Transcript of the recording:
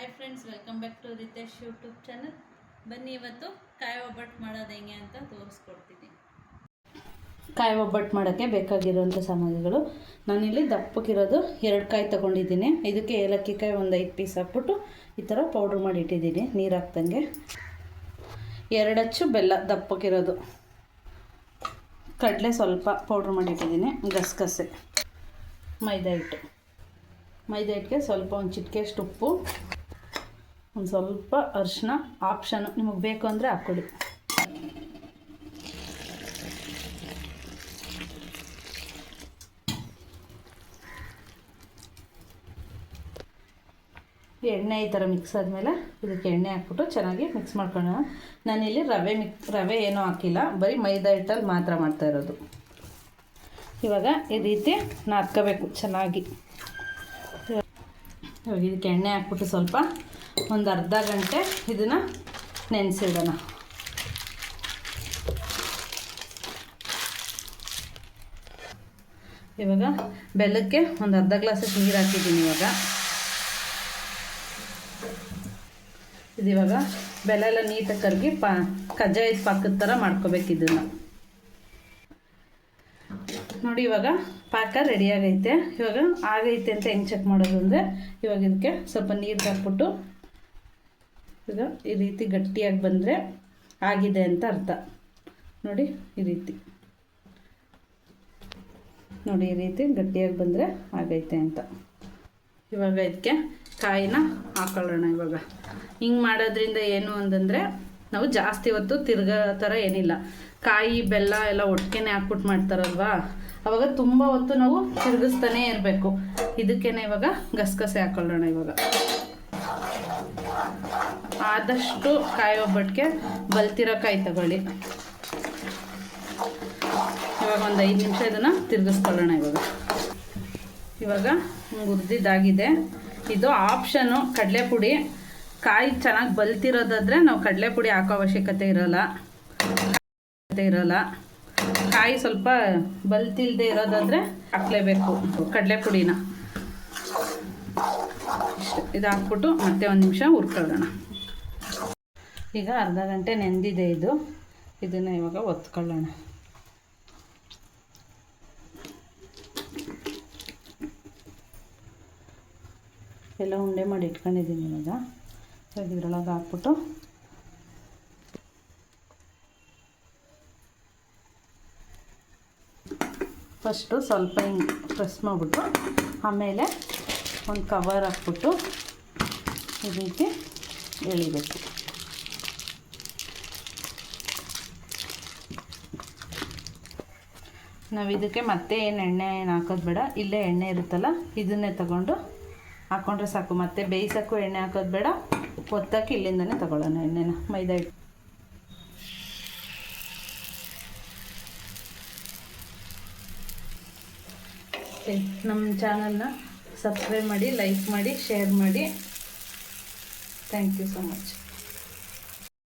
Hi friends welcome back to Ritesh YouTube channel ಬನ್ನಿ ಇವತ್ತು ಕಾಯಿ ಒಬ್ಬಟ್ಟು ಮಾಡೋದು ಹೆಂಗೆ ಅಂತ ತೋರಿಸ್ಕೊಡ್ತೀನಿ. ಕಾಯಿ ಒಬ್ಬಟ್ಟು ಮಾಡೋಕ್ಕೆ ಬೇಕಾಗಿರುವಂಥ ಸಾಮಗ್ರಿಗಳು. ನಾನಿಲ್ಲಿ ದಪ್ಪಕ್ಕಿರೋದು ಎರಡು ಕಾಯಿ ತೊಗೊಂಡಿದ್ದೀನಿ. ಇದಕ್ಕೆ ಏಲಕ್ಕಿ ಕಾಯಿ ಒಂದು ಐದು ಪೀಸ್ ಹಾಕ್ಬಿಟ್ಟು ಈ ಥರ ಪೌಡ್ರ್ ಮಾಡಿ ಇಟ್ಟಿದ್ದೀನಿ, ನೀರು ಹಾಕ್ದಂಗೆ. ಎರಡಚ್ಚು ಬೆಲ್ಲ ದಪ್ಪಕ್ಕಿರೋದು ಕಡಲೆ ಸ್ವಲ್ಪ ಪೌಡ್ರ್ ಮಾಡಿ ಇಟ್ಟಿದ್ದೀನಿ, ಗಸಗಸೆ. ಮೈದಾ ಹಿಟ್ಟು. ಮೈದಾ ಹಿಟ್ಟಿಗೆ ಸ್ವಲ್ಪ ಒಂದು ಚಿಟಿಕೆಷ್ಟು ಉಪ್ಪು. ಒಂದು ಸ್ವಲ್ಪ ಅರಿಶಿನ ಆಪ್ಷನ್ ನಿಮಗೆ ಬೇಕು ಅಂದರೆ ಹಾಕ್ಕೊಳ್ಳಿ ಎಣ್ಣೆ ಈ ಥರ ಮಿಕ್ಸ್ ಆದಮೇಲೆ ಇದಕ್ಕೆ ಎಣ್ಣೆ ಹಾಕ್ಬಿಟ್ಟು ಚೆನ್ನಾಗಿ ಮಿಕ್ಸ್ ಮಾಡ್ಕೊಳ್ಳೋಣ. ನಾನಿಲ್ಲಿ ರವೆ ಮಿಕ್ ರವೆ ಏನೂ ಹಾಕಿಲ್ಲ, ಬರೀ ಮೈದಾ ಹಿಟ್ಟಲ್ಲಿ ಮಾತ್ರ ಮಾಡ್ತಾ ಇರೋದು. ಇವಾಗ ಈ ರೀತಿ ನಾದ್ಕೋಬೇಕು ಚೆನ್ನಾಗಿ. ಇವಾಗ ಇದಕ್ಕೆ ಎಣ್ಣೆ ಹಾಕ್ಬಿಟ್ಟು ಸ್ವಲ್ಪ ಒಂದು ಅರ್ಧ ಗಂಟೆ ಇದನ್ನು ನೆನೆಸಿಡೋಣ. ಇವಾಗ ಬೆಲ್ಲಕ್ಕೆ ಒಂದು ಅರ್ಧ ಗ್ಲಾಸ್ ನೀರು ಹಾಕಿದ್ದೀನಿ ಇವಾಗ. ಇದಿವಾಗ ಬೆಲ್ಲ ಎಲ್ಲ ನೀಟಾಗಿ ಕರಗಿ ಪಾ ಕಜ್ಜಾಯ ಪಾಕದ ಥರ ಮಾಡ್ಕೋಬೇಕು ಇದನ್ನು. ನೋಡಿ, ಇವಾಗ ಪಾಕ ರೆಡಿ ಆಗೈತೆ. ಇವಾಗ ಆಗೈತೆ ಅಂತ ಹೆಂಗೆ ಚೆಕ್ ಮಾಡೋದು ಅಂದರೆ, ಇವಾಗ ಇದಕ್ಕೆ ಸ್ವಲ್ಪ ನೀರು ಹಾಕ್ಬಿಟ್ಟು ಈಗ ಈ ರೀತಿ ಗಟ್ಟಿಯಾಗಿ ಬಂದರೆ ಆಗಿದೆ ಅಂತ ಅರ್ಥ. ನೋಡಿ, ಈ ರೀತಿ. ನೋಡಿ, ಈ ರೀತಿ ಗಟ್ಟಿಯಾಗಿ ಬಂದರೆ ಆಗೈತೆ ಅಂತ. ಇವಾಗ ಇದಕ್ಕೆ ಕಾಯಿನ ಹಾಕೊಳ್ಳೋಣ ಇವಾಗ. ಹಿಂಗೆ ಮಾಡೋದ್ರಿಂದ ಏನು ಅಂತಂದರೆ ನಾವು ಜಾಸ್ತಿ ಹೊತ್ತು ತಿರ್ಗೋ ಥರ ಏನಿಲ್ಲ. ಕಾಯಿ, ಬೆಲ್ಲ ಎಲ್ಲ ಒಟ್ಟಿಗೆನೆ ಹಾಕ್ಬಿಟ್ಟು ಮಾಡ್ತಾರಲ್ವಾ? ಅವಾಗ ತುಂಬ ಹೊತ್ತು ನಾವು ತಿರುಗಿಸ್ತಾನೇ ಇರಬೇಕು. ಇದಕ್ಕೇನೆ ಇವಾಗ ಗಸಗಸೆ ಹಾಕೊಳ್ಳೋಣ ಇವಾಗ. ಆದಷ್ಟು ಕಾಯಿ ಒಬ್ಬಟ್ಟಿಗೆ ಬಲ್ತಿರೋ ಕಾಯಿ ತಗೊಳ್ಳಿ. ಇವಾಗ ಒಂದು ಐದು ನಿಮಿಷ ಇದನ್ನು ತಿರುಗಿಸ್ಕೊಳ್ಳೋಣ ಇವಾಗ. ಇವಾಗ ಹುರಿದಿದ್ದಾಗಿದೆ ಇದು ಆಪ್ಷನ್ನು ಕಡಲೆ ಪುಡಿ ಕಾಯಿ ಚೆನ್ನಾಗಿ ಬಲ್ತಿರೋದಾದರೆ ನಾವು ಕಡಲೆ ಪುಡಿ ಹಾಕೋ ಅವಶ್ಯಕತೆ ಇರೋಲ್ಲ. ಇರೋಲ್ಲ. ಕಾಯಿ ಸ್ವಲ್ಪ ಬಲ್ತಿಲ್ಲದೆ ಇರೋದಾದರೆ ಹಾಕ್ಲೇಬೇಕು ಕಡಲೆ ಪುಡಿನ ಇದು ಹಾಕ್ಬಿಟ್ಟು ಮತ್ತೆ ಒಂದು ನಿಮಿಷ ಹುರ್ಕೊಳ್ಳೋಣ. ಈಗ ಅರ್ಧ ಗಂಟೆ ನೆಂದಿದೆ ಇದು. ಇದನ್ನು ಇವಾಗ ಒತ್ಕೊಳ್ಳೋಣ. ಎಲ್ಲ ಉಂಡೆ ಮಾಡಿ ಇಟ್ಕೊಂಡಿದ್ದೀನಿ ಇವಾಗ. ಇದ್ರೊಳಗೆ ಹಾಕ್ಬಿಟ್ಟು. ಫಸ್ಟು ಸ್ವಲ್ಪ ಹಿಂಗೆ ಪ್ರೆಸ್ ಮಾಡಿಬಿಟ್ಟು, ಆಮೇಲೆ ಒಂದು ಕವರ್ ಹಾಕ್ಬಿಟ್ಟು ಈ ಎಳಿಬೇಕು. ನಾವು ಇದಕ್ಕೆ ಮತ್ತೆ ಏನು ಎಣ್ಣೆ ಏನು ಹಾಕೋದು ಬೇಡ, ಇಲ್ಲೇ ಎಣ್ಣೆ ಇರುತ್ತಲ್ಲ, ಇದನ್ನೇ ತಗೊಂಡು ಹಾಕ್ಕೊಂಡ್ರೆ ಸಾಕು. ಮತ್ತೆ ಬೇಯಿಸೋಕ್ಕೂ ಎಣ್ಣೆ ಹಾಕೋದು ಬೇಡ. ಒತ್ತಕ್ಕೆ ಇಲ್ಲಿಂದನೇ ತಗೊಳ್ಳೋಣ ಎಣ್ಣೆನ, ಮೈದಾ ಹಿಟ್ಟು. ನಮ್ಮ ಚಾನಲ್ನ ಸಬ್ಸ್ಕ್ರೈಬ್ ಮಾಡಿ, ಲೈಕ್ ಮಾಡಿ, ಶೇರ್ ಮಾಡಿ. Thank you so much.